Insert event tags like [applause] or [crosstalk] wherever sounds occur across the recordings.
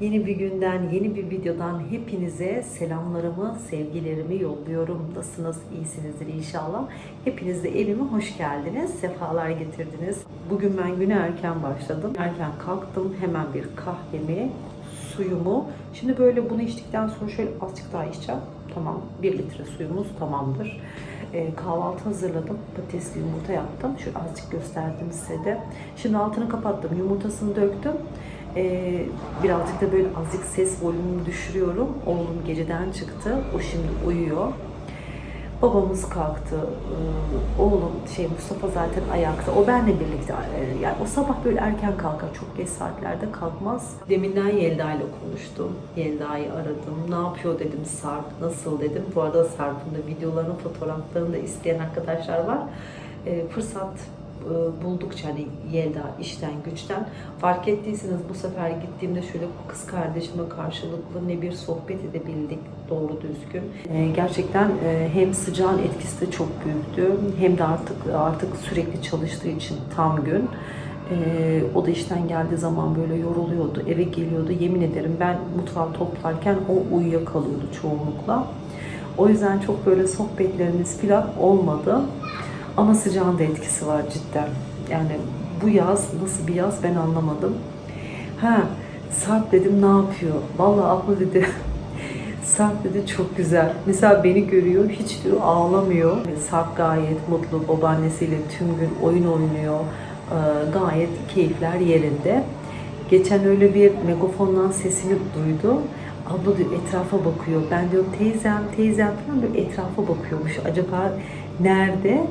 Yeni bir günden, yeni bir videodan hepinize selamlarımı, sevgilerimi yolluyorum. Nasılsınız? İyisinizdir inşallah. Hepiniz de evime hoş geldiniz. Sefalar getirdiniz. Bugün ben güne erken başladım. Erken kalktım. Hemen bir kahvemi, suyumu. Şimdi böyle bunu içtikten sonra şöyle azıcık daha içeceğim. Tamam. Bir litre suyumuz tamamdır. Ee, kahvaltı hazırladım. Patatesli yumurta yaptım. Şöyle azıcık gösterdim size de. Şimdi altını kapattım. Yumurtasını döktüm. Ee, birazcık da böyle azıcık ses volümünü düşürüyorum. Oğlum geceden çıktı. O şimdi uyuyor. Babamız kalktı. Ee, Oğlum şey Mustafa zaten ayakta. O benle birlikte e, yani o sabah böyle erken kalkar. Çok geç saatlerde kalkmaz. Deminden Yelda ile konuştum. Yelda'yı aradım. Ne yapıyor dedim Sarp. Nasıl dedim. Bu arada Sarp'ın da videolarını, fotoğraflarını da isteyen arkadaşlar var. Ee, fırsat e, buldukça hani Yelda işten güçten fark ettiyseniz bu sefer gittiğimde şöyle kız kardeşime karşılıklı ne bir sohbet edebildik doğru düzgün. E, gerçekten e, hem sıcağın etkisi de çok büyüktü hem de artık artık sürekli çalıştığı için tam gün. E, o da işten geldiği zaman böyle yoruluyordu, eve geliyordu. Yemin ederim ben mutfağı toplarken o uyuyakalıyordu çoğunlukla. O yüzden çok böyle sohbetlerimiz falan olmadı. Ama sıcağın da etkisi var cidden. Yani bu yaz nasıl bir yaz ben anlamadım. Ha Sarp dedim ne yapıyor? Vallahi abla dedi. [laughs] Sarp dedi çok güzel. Mesela beni görüyor hiç diyor ağlamıyor. Sarp gayet mutlu babaannesiyle tüm gün oyun oynuyor. Ee, gayet keyifler yerinde. Geçen öyle bir megafondan sesini duydu. Abla diyor etrafa bakıyor. Ben diyorum teyzem teyzem falan böyle etrafa bakıyormuş. Acaba nerede?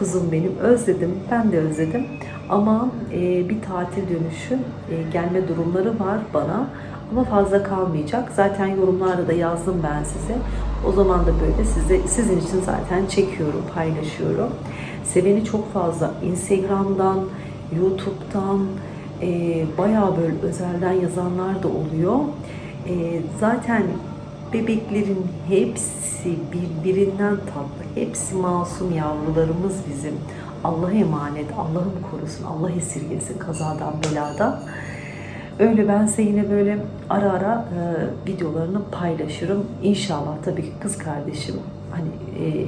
Kuzum benim özledim. Ben de özledim. Ama e, bir tatil dönüşü e, gelme durumları var bana. Ama fazla kalmayacak. Zaten yorumlarda da yazdım ben size. O zaman da böyle size sizin için zaten çekiyorum, paylaşıyorum. Seveni çok fazla Instagram'dan, YouTube'dan e, bayağı böyle özelden yazanlar da oluyor. E, zaten bebeklerin hepsi birbirinden tatlı. Hepsi masum yavrularımız bizim. Allah'a emanet, Allah'ım korusun, Allah esirgesin kazadan beladan. Öyle ben size yine böyle ara ara e, videolarını paylaşırım. İnşallah tabii ki kız kardeşim hani e,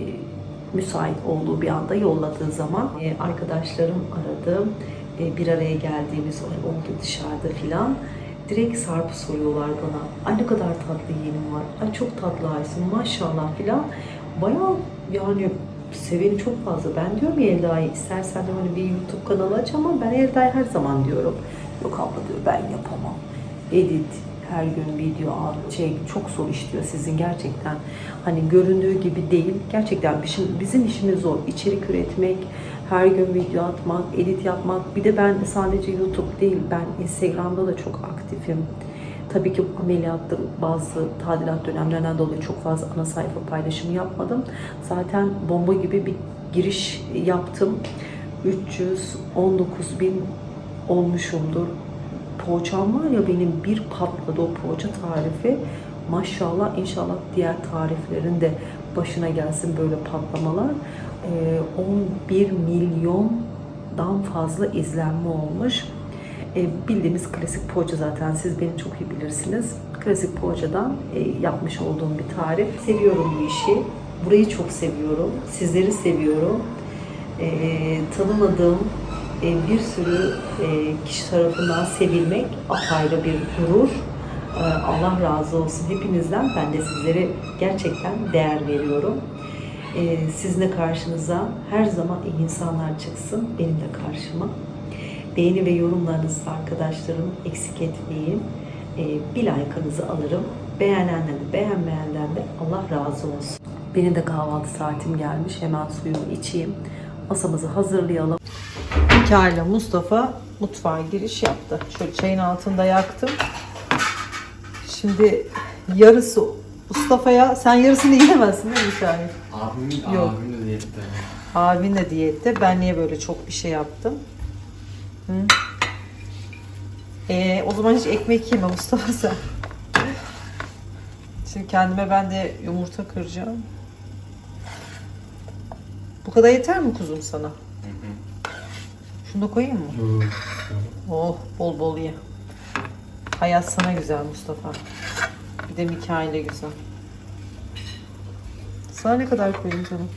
müsait olduğu bir anda yolladığı zaman e, arkadaşlarım aradı. E, bir araya geldiğimiz oldu dışarıda filan. Direkt Sarp'ı soruyorlar bana. Ay ne kadar tatlı yeğenim var. Ay çok tatlı Aysun maşallah filan. Bayağı yani seveni çok fazla. Ben diyorum ya Elda'yı istersen de hani bir YouTube kanalı aç ama ben Elda'yı her zaman diyorum. Yok abla diyor ben yapamam. Edit, her gün video al, şey çok zor işliyor sizin gerçekten. Hani göründüğü gibi değil. Gerçekten bizim, bizim işimiz zor. İçerik üretmek, her gün video atmak, edit yapmak. Bir de ben sadece YouTube değil, ben Instagram'da da çok aktifim. Tabii ki ameliyattır, bazı tadilat dönemlerinden dolayı çok fazla ana sayfa paylaşımı yapmadım. Zaten bomba gibi bir giriş yaptım. 319 bin olmuşumdur. Poğaçam var ya benim bir patladı o poğaça tarifi. Maşallah inşallah diğer tariflerin de başına gelsin böyle patlamalar. Ee, 11 milyondan fazla izlenme olmuş. Ee, bildiğimiz klasik poğaça zaten siz beni çok iyi bilirsiniz. Klasik poğaçadan e, yapmış olduğum bir tarif. Seviyorum bu işi. Burayı çok seviyorum. Sizleri seviyorum. Ee, tanımadığım e, bir sürü e, kişi tarafından sevilmek apayrı bir gurur. Ee, Allah razı olsun hepinizden. Ben de sizlere gerçekten değer veriyorum. Ee, sizin karşınıza her zaman iyi insanlar çıksın. Benim de karşıma. Beğeni ve yorumlarınızı arkadaşlarım eksik etmeyin. Ee, bir like'ınızı alırım. Beğenenden de beğenmeyenden de Allah razı olsun. Benim de kahvaltı saatim gelmiş. Hemen suyumu içeyim. Masamızı hazırlayalım. Hikârla Mustafa mutfağa giriş yaptı. Şöyle çayın altında yaktım. Şimdi yarısı Mustafa'ya sen yarısını yiyemezsin değil mi Şahin? Abimin, Yok. abimin de diyette. Abin de diyette. Ben niye böyle çok bir şey yaptım? Hı? Ee, o zaman hiç ekmek yeme Mustafa sen. Şimdi kendime ben de yumurta kıracağım. Bu kadar yeter mi kuzum sana? Şunu da koyayım mı? Oh bol bol ye. Hayat sana güzel Mustafa. Bir de Mikail'e güzel. Sana ne kadar koyayım canım?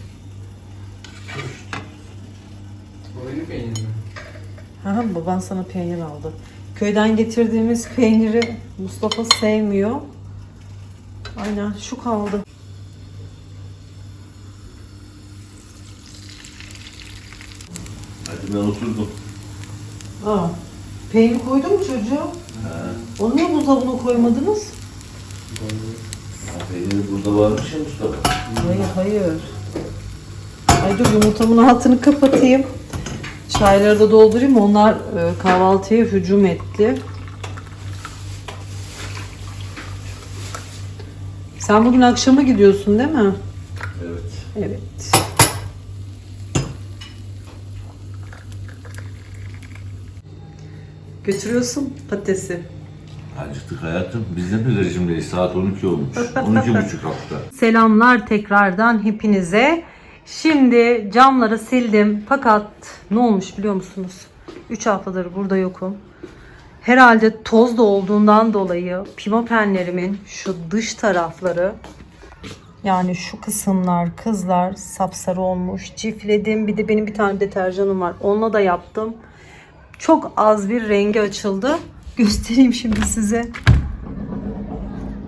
Boynu peynir mi? Ha, baban sana peynir aldı. Köyden getirdiğimiz peyniri Mustafa sevmiyor. Aynen şu kaldı. Hadi ben oturdum. Aa, peynir koydun mu çocuğum? Onu niye buzdolabına koymadınız? Ya peynir burada varmış ya Mustafa. Hayır hayır. Ay dur yumurtamın altını kapatayım. Çayları da doldurayım. Onlar e, kahvaltıya hücum etti. Sen bugün akşama gidiyorsun değil mi? Evet. Evet. Götürüyorsun patatesi. Acıktık hayatım. Biz de rejimdeyiz? Saat 12 olmuş. 12 buçuk hafta. Selamlar tekrardan hepinize. Şimdi camları sildim fakat ne olmuş biliyor musunuz? 3 haftadır burada yokum. Herhalde toz da olduğundan dolayı pimapenlerimin şu dış tarafları yani şu kısımlar kızlar sapsarı olmuş. Cifledim. Bir de benim bir tane deterjanım var. Onunla da yaptım. Çok az bir rengi açıldı. [laughs] Göstereyim şimdi size.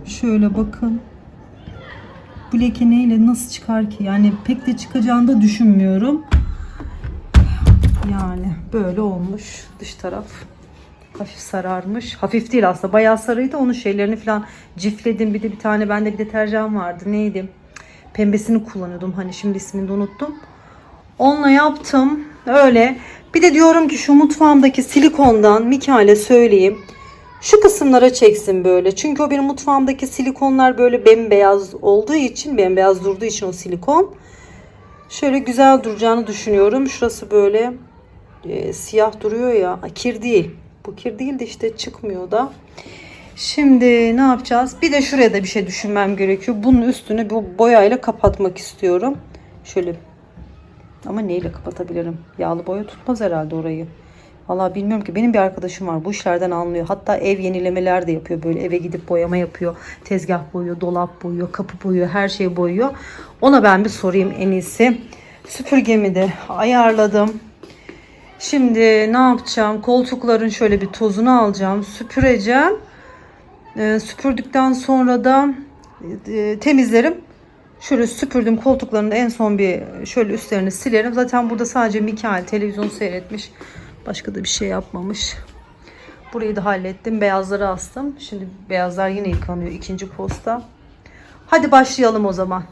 Şöyle bakın. Bu neyle nasıl çıkar ki? Yani pek de çıkacağını da düşünmüyorum. Yani böyle olmuş dış taraf. Hafif sararmış. Hafif değil aslında. Bayağı sarıydı. Onun şeylerini falan cifledim. Bir de bir tane bende bir deterjan vardı. Neydi? Pembesini kullanıyordum. Hani şimdi ismini de unuttum. Onunla yaptım. Öyle. Bir de diyorum ki şu mutfağımdaki silikondan Mikael'e söyleyeyim. Şu kısımlara çeksin böyle. Çünkü o benim mutfağımdaki silikonlar böyle bembeyaz olduğu için, bembeyaz durduğu için o silikon. Şöyle güzel duracağını düşünüyorum. Şurası böyle e, siyah duruyor ya. Kir değil. Bu kir değil de işte çıkmıyor da. Şimdi ne yapacağız? Bir de şuraya da bir şey düşünmem gerekiyor. Bunun üstünü bu boyayla kapatmak istiyorum. Şöyle ama neyle kapatabilirim? Yağlı boya tutmaz herhalde orayı. Vallahi bilmiyorum ki. Benim bir arkadaşım var. Bu işlerden anlıyor. Hatta ev yenilemeler de yapıyor. Böyle eve gidip boyama yapıyor. Tezgah boyuyor, dolap boyuyor, kapı boyuyor, her şeyi boyuyor. Ona ben bir sorayım en iyisi. Süpürgemi de ayarladım. Şimdi ne yapacağım? Koltukların şöyle bir tozunu alacağım. Süpüreceğim. Ee, süpürdükten sonra da e, temizlerim. Şöyle süpürdüm koltuklarını en son bir şöyle üstlerini silerim. Zaten burada sadece Mikael televizyon seyretmiş. Başka da bir şey yapmamış. Burayı da hallettim. Beyazları astım. Şimdi beyazlar yine yıkanıyor. ikinci posta. Hadi başlayalım o zaman.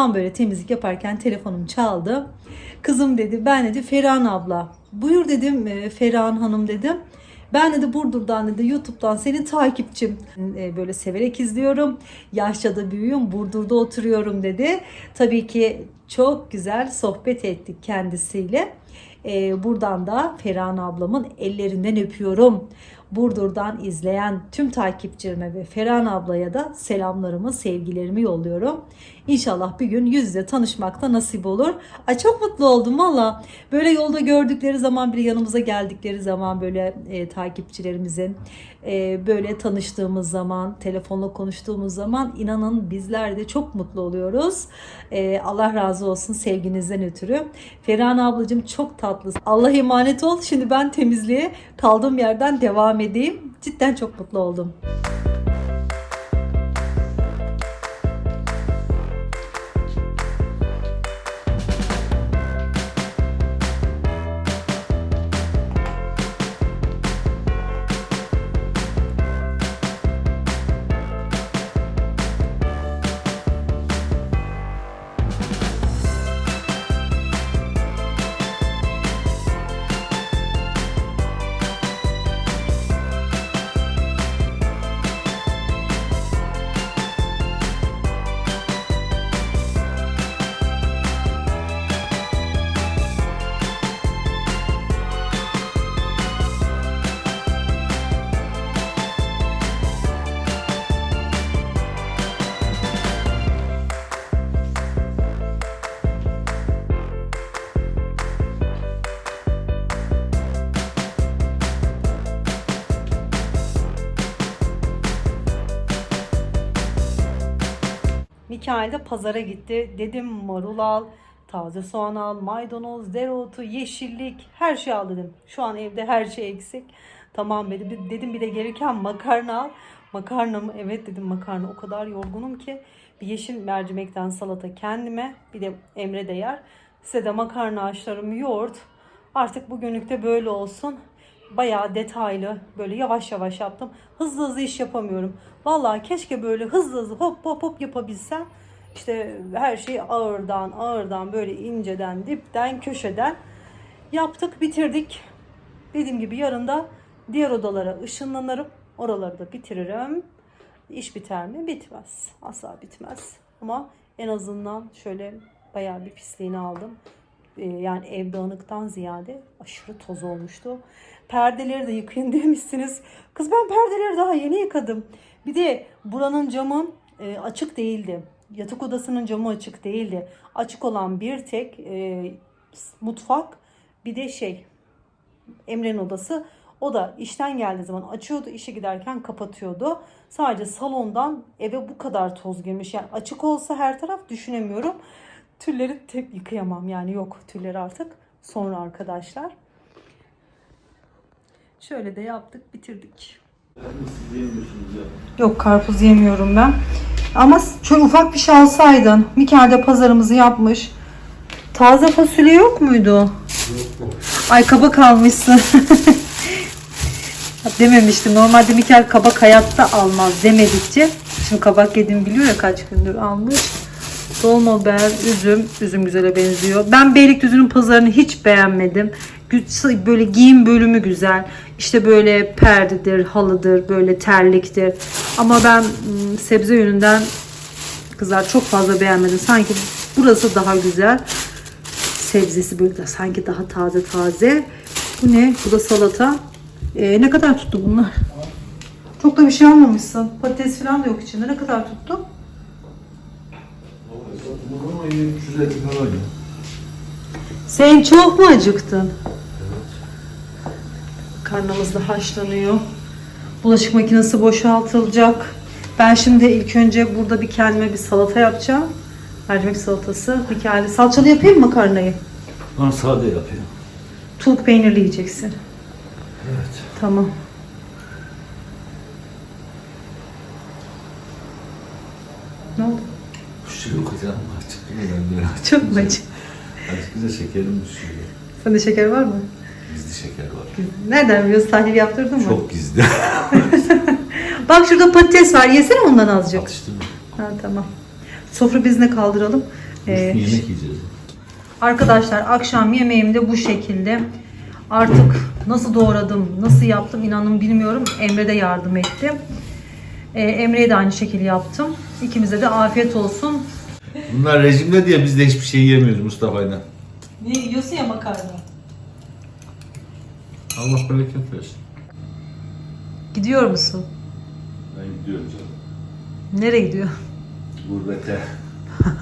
Tam böyle temizlik yaparken telefonum çaldı. Kızım dedi ben dedi Ferhan abla. Buyur dedim e, Ferhan hanım dedim. Ben dedi Burdur'dan dedi YouTube'dan senin takipçim. E, Böyle severek izliyorum. Yaşça da büyüğüm. Burdur'da oturuyorum dedi. Tabii ki çok güzel sohbet ettik kendisiyle. E, buradan da Ferhan ablamın ellerinden öpüyorum. Burdur'dan izleyen tüm takipçilerime ve Ferhan ablaya da selamlarımı, sevgilerimi yolluyorum. İnşallah bir gün yüz yüze tanışmakta nasip olur. Ay çok mutlu oldum valla. Böyle yolda gördükleri zaman bile yanımıza geldikleri zaman böyle e, takipçilerimizin e, böyle tanıştığımız zaman, telefonla konuştuğumuz zaman inanın bizler de çok mutlu oluyoruz. E, Allah razı olsun sevginizden ötürü. Ferhan ablacığım çok tatlısın. Allah emanet ol. Şimdi ben temizliğe kaldığım yerden devam edeyim. Cidden çok mutlu oldum. Mikail de pazara gitti. Dedim marul al, taze soğan al, maydanoz, dereotu, yeşillik her şey al dedim. Şu an evde her şey eksik. Tamam dedim. Dedim bir de gelirken makarna al. Makarna mı? Evet dedim makarna. O kadar yorgunum ki bir yeşil mercimekten salata kendime bir de Emre de yer. Size de makarna haşlarım, yoğurt. Artık bugünlük de böyle olsun. Bayağı detaylı böyle yavaş yavaş yaptım. Hızlı hızlı iş yapamıyorum. Vallahi keşke böyle hızlı hızlı hop hop hop yapabilsem. İşte her şey ağırdan ağırdan böyle inceden dipten köşeden yaptık bitirdik. Dediğim gibi yarın da diğer odalara ışınlanırım. Oraları da bitiririm. İş biter mi? Bitmez. Asla bitmez. Ama en azından şöyle bayağı bir pisliğini aldım. Ee, yani ev dağınıktan ziyade aşırı toz olmuştu. Perdeleri de yıkayın [laughs] demişsiniz. Kız ben perdeleri daha yeni yıkadım. Bir de buranın camı e, açık değildi. Yatak odasının camı açık değildi. Açık olan bir tek e, mutfak bir de şey Emre'nin odası. O da işten geldiği zaman açıyordu, işe giderken kapatıyordu. Sadece salondan eve bu kadar toz girmiş. Yani açık olsa her taraf düşünemiyorum. Tülleri tek yıkayamam yani yok tülleri artık. Sonra arkadaşlar. Şöyle de yaptık, bitirdik. Yok karpuz yemiyorum ben. Ama şöyle ufak bir şey alsaydın. Mikael de pazarımızı yapmış. Taze fasulye yok muydu? Ay kabak almışsın. [laughs] Dememiştim. Normalde Mikael kabak hayatta almaz demedikçe. Şimdi kabak yediğimi biliyor ya kaç gündür almış. Dolma biber, üzüm. Üzüm güzele benziyor. Ben Beylikdüzü'nün pazarını hiç beğenmedim. Böyle giyim bölümü güzel. İşte böyle perdedir, halıdır, böyle terliktir. Ama ben ım, sebze yönünden kızlar çok fazla beğenmedim. Sanki burası daha güzel. Sebzesi böyle de sanki daha taze taze. Bu ne? Bu da salata. Ee, ne kadar tuttu bunlar? Çok da bir şey almamışsın. Patates falan da yok içinde. Ne kadar tuttu? Ama yine 350 falan ya. Sen çok mu acıktın? Karnımız da haşlanıyor. Bulaşık makinesi boşaltılacak. Ben şimdi ilk önce burada bir kendime bir salata yapacağım. Mercimek salatası. Bir kendi salçalı yapayım mı makarnayı? Ben sade yapıyorum. Tuluk peynirli yiyeceksin. Evet. Tamam. Ne oldu? Bir şey yok hocam. Açık mı açık. Acı? Açıkça şekerim düşüyor. Sende şeker var mı? Gizli şeker var. Nereden biliyorsun? Tahlil yaptırdın mı? Çok gizli. [laughs] Bak şurada patates var. Yesene ondan azıcık. Atıştım. Ha tamam. Sofra bezine kaldıralım. Ee, Yemek yiyeceğiz. Arkadaşlar akşam yemeğim de bu şekilde. Artık nasıl doğradım, nasıl yaptım inanın bilmiyorum. Emre de yardım etti. Ee, Emre'ye de aynı şekilde yaptım. İkimize de afiyet olsun. Bunlar rejimde diye biz de hiçbir şey yemiyoruz Mustafa'yla. Ne yiyorsun ya makarna? Allah bereket versin. Gidiyor musun? Ben gidiyorum canım. Nereye gidiyor? Gurbete.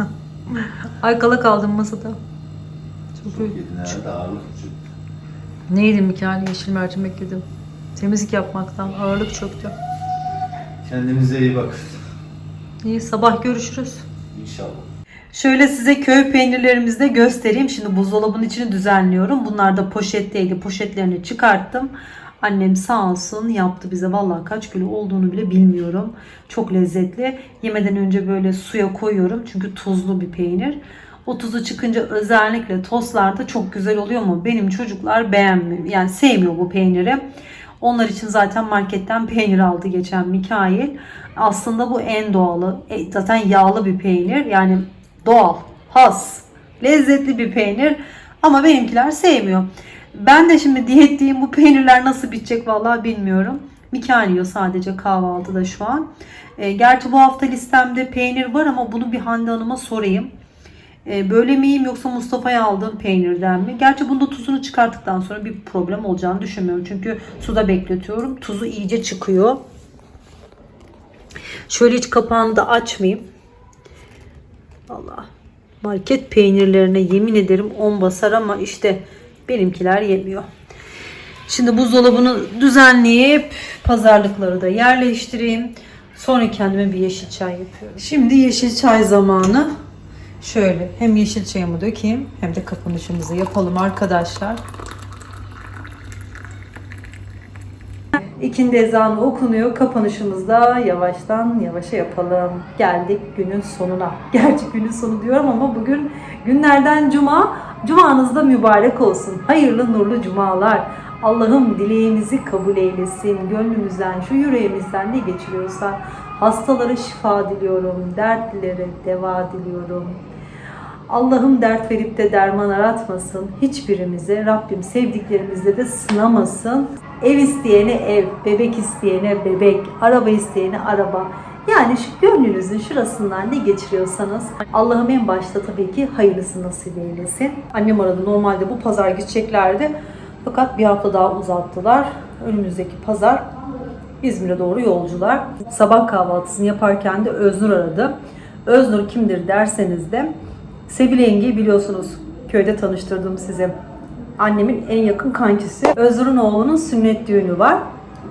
[laughs] Ay kala kaldım masada. Çok Çok yedin herhalde ağırlık çok. Ne yedim Mikael? Yeşil mercimek yedim. Temizlik yapmaktan ağırlık çöktü. Kendinize iyi bakın. İyi sabah görüşürüz. İnşallah. Şöyle size köy peynirlerimizi de göstereyim. Şimdi buzdolabının içini düzenliyorum. Bunlar da poşetteydi. Poşetlerini çıkarttım. Annem sağ olsun yaptı bize. Vallahi kaç kilo olduğunu bile bilmiyorum. Çok lezzetli. Yemeden önce böyle suya koyuyorum. Çünkü tuzlu bir peynir. O tuzu çıkınca özellikle tostlarda çok güzel oluyor mu? Benim çocuklar beğenmiyor. Yani sevmiyor bu peyniri. Onlar için zaten marketten peynir aldı geçen Mikail. Aslında bu en doğalı. E, Zaten yağlı bir peynir. Yani doğal, has, lezzetli bir peynir. Ama benimkiler sevmiyor. Ben de şimdi diyetteyim. Bu peynirler nasıl bitecek vallahi bilmiyorum. Mikail yiyor sadece kahvaltıda şu an. E, gerçi bu hafta listemde peynir var ama bunu bir Hande Hanım'a sorayım. E, böyle miyim yoksa Mustafa'ya aldığım peynirden mi? Gerçi bunda tuzunu çıkarttıktan sonra bir problem olacağını düşünmüyorum. Çünkü suda bekletiyorum. Tuzu iyice çıkıyor. Şöyle hiç kapağını da açmayayım. Allah. Market peynirlerine yemin ederim 10 basar ama işte benimkiler yemiyor. Şimdi buzdolabını düzenleyip pazarlıkları da yerleştireyim. Sonra kendime bir yeşil çay yapıyorum. Şimdi yeşil çay zamanı. Şöyle hem yeşil çayımı dökeyim hem de kapanışımızı yapalım arkadaşlar. İkindi ezanı okunuyor. Kapanışımızda yavaştan yavaşa yapalım. Geldik günün sonuna. [laughs] Gerçi günün sonu diyorum ama bugün günlerden cuma. Cumanız da mübarek olsun. Hayırlı nurlu cumalar. Allah'ım dileğimizi kabul eylesin. Gönlümüzden, şu yüreğimizden ne geçiriyorsa hastalara şifa diliyorum. Dertlilere deva diliyorum. Allah'ım dert verip de derman aratmasın. Hiçbirimize Rabbim sevdiklerimizle de sınamasın. Ev isteyene ev, bebek isteyene bebek, araba isteyene araba. Yani şu gönlünüzün şurasından ne geçiriyorsanız Allah'ım en başta tabii ki hayırlısı nasip eylesin. Annem aradı normalde bu pazar gideceklerdi. Fakat bir hafta daha uzattılar. Önümüzdeki pazar İzmir'e doğru yolcular. Sabah kahvaltısını yaparken de Öznur aradı. Öznur kimdir derseniz de Sevil yengeyi biliyorsunuz. Köyde tanıştırdım size. Annemin en yakın kankisi. Öznur'un oğlunun sünnet düğünü var.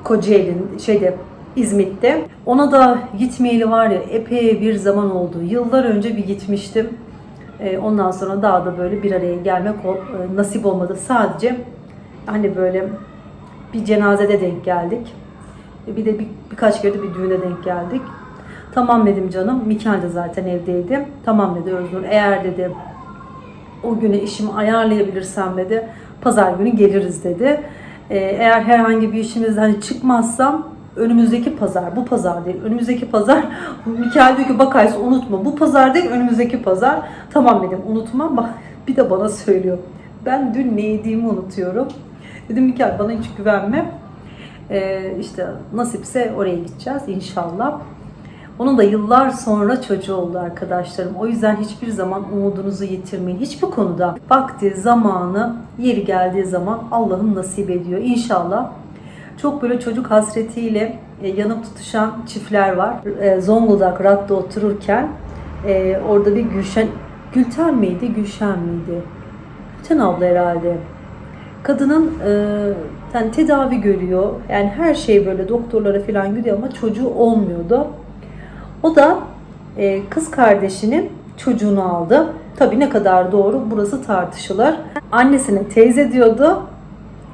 Kocaeli'nin şeyde İzmit'te. Ona da gitmeyeli var ya epey bir zaman oldu. Yıllar önce bir gitmiştim. Ee, Ondan sonra daha da böyle bir araya gelmek e, nasip olmadı. Sadece hani böyle bir cenazede denk geldik. Bir de bir, birkaç kere de bir düğüne denk geldik. Tamam dedim canım. Mikael de zaten evdeydi. Tamam dedi Öznur. Eğer dedi o güne işimi ayarlayabilirsem dedi. Pazar günü geliriz dedi. Ee, eğer herhangi bir işimiz hani çıkmazsam önümüzdeki pazar, bu pazar değil, önümüzdeki pazar. [laughs] Mikael diyor ki bak Aysu unutma. Bu pazar değil, önümüzdeki pazar. Tamam dedim unutmam. Bak bir de bana söylüyor. Ben dün ne yediğimi unutuyorum. Dedim Mikael bana hiç güvenme. Ee, işte nasipse oraya gideceğiz inşallah. Onun da yıllar sonra çocuğu oldu arkadaşlarım. O yüzden hiçbir zaman umudunuzu yitirmeyin. Hiçbir konuda vakti, zamanı, yeri geldiği zaman Allah'ın nasip ediyor. İnşallah çok böyle çocuk hasretiyle e, yanıp tutuşan çiftler var. E, Zonguldak Rat'ta otururken e, orada bir Gülşen, Gülten miydi, Gülşen miydi? Gülten abla herhalde. Kadının yani tedavi görüyor. Yani her şey böyle doktorlara falan gidiyor ama çocuğu olmuyordu. O da e, kız kardeşinin çocuğunu aldı. Tabii ne kadar doğru burası tartışılır. Annesine teyze diyordu.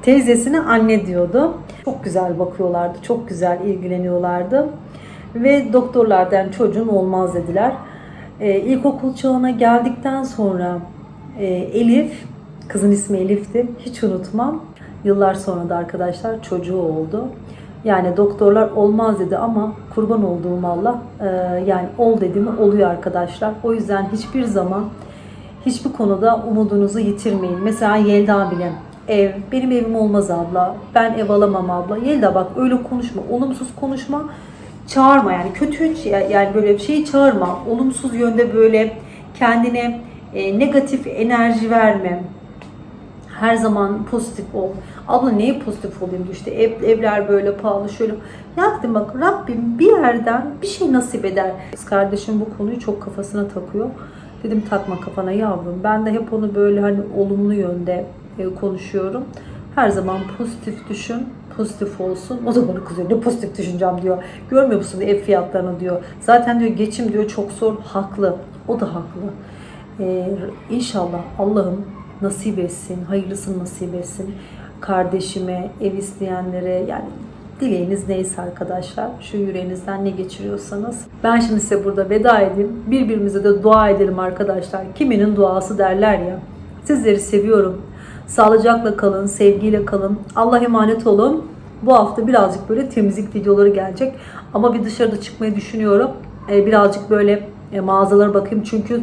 Teyzesine anne diyordu. Çok güzel bakıyorlardı. Çok güzel ilgileniyorlardı. Ve doktorlardan çocuğun olmaz dediler. E, ilkokul çağına geldikten sonra e, Elif, kızın ismi Elif'ti. Hiç unutmam. Yıllar sonra da arkadaşlar çocuğu oldu. Yani doktorlar olmaz dedi ama kurban olduğum Allah e, yani ol dedi mi oluyor arkadaşlar. O yüzden hiçbir zaman hiçbir konuda umudunuzu yitirmeyin. Mesela Yelda bile ev, benim evim olmaz abla, ben ev alamam abla. Yelda bak öyle konuşma, olumsuz konuşma, çağırma yani kötü yani böyle bir şeyi çağırma. Olumsuz yönde böyle kendine e, negatif enerji verme. Her zaman pozitif ol. Abla neye pozitif olayım diyor işte ev, evler böyle pahalı şöyle. Ya dedim bak Rabbim bir yerden bir şey nasip eder. Kız kardeşim bu konuyu çok kafasına takıyor. Dedim takma kafana yavrum. Ben de hep onu böyle hani olumlu yönde e, konuşuyorum. Her zaman pozitif düşün, pozitif olsun. O da bana kızıyor. Ne pozitif düşüneceğim diyor. Görmüyor musun ev fiyatlarını diyor. Zaten diyor geçim diyor çok zor. Haklı. O da haklı. Ee, inşallah Allah'ım nasip etsin, hayırlısını nasip etsin. Kardeşime, ev isteyenlere yani dileğiniz neyse arkadaşlar. Şu yüreğinizden ne geçiriyorsanız. Ben şimdi size burada veda edeyim. Birbirimize de dua edelim arkadaşlar. Kiminin duası derler ya. Sizleri seviyorum. Sağlıcakla kalın, sevgiyle kalın. Allah emanet olun. Bu hafta birazcık böyle temizlik videoları gelecek. Ama bir dışarıda çıkmayı düşünüyorum. Ee, birazcık böyle e, mağazalara bakayım. Çünkü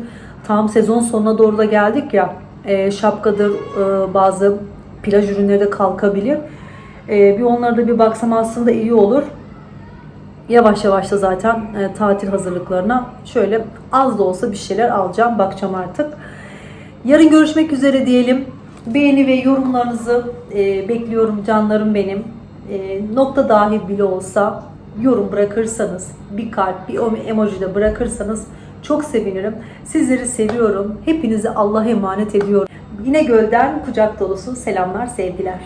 tam sezon sonuna doğru da geldik ya. E, şapkadır, e, bazı plaj ürünleri de kalkabilir. E, bir onlara da bir baksam aslında iyi olur. Yavaş yavaş da zaten tatil hazırlıklarına şöyle az da olsa bir şeyler alacağım. Bakacağım artık. Yarın görüşmek üzere diyelim. Beğeni ve yorumlarınızı bekliyorum canlarım benim. E, nokta dahi bile olsa yorum bırakırsanız, bir kalp, bir emoji de bırakırsanız çok sevinirim. Sizleri seviyorum. Hepinizi Allah'a emanet ediyorum. Yine gölden kucak dolusu selamlar, sevgiler.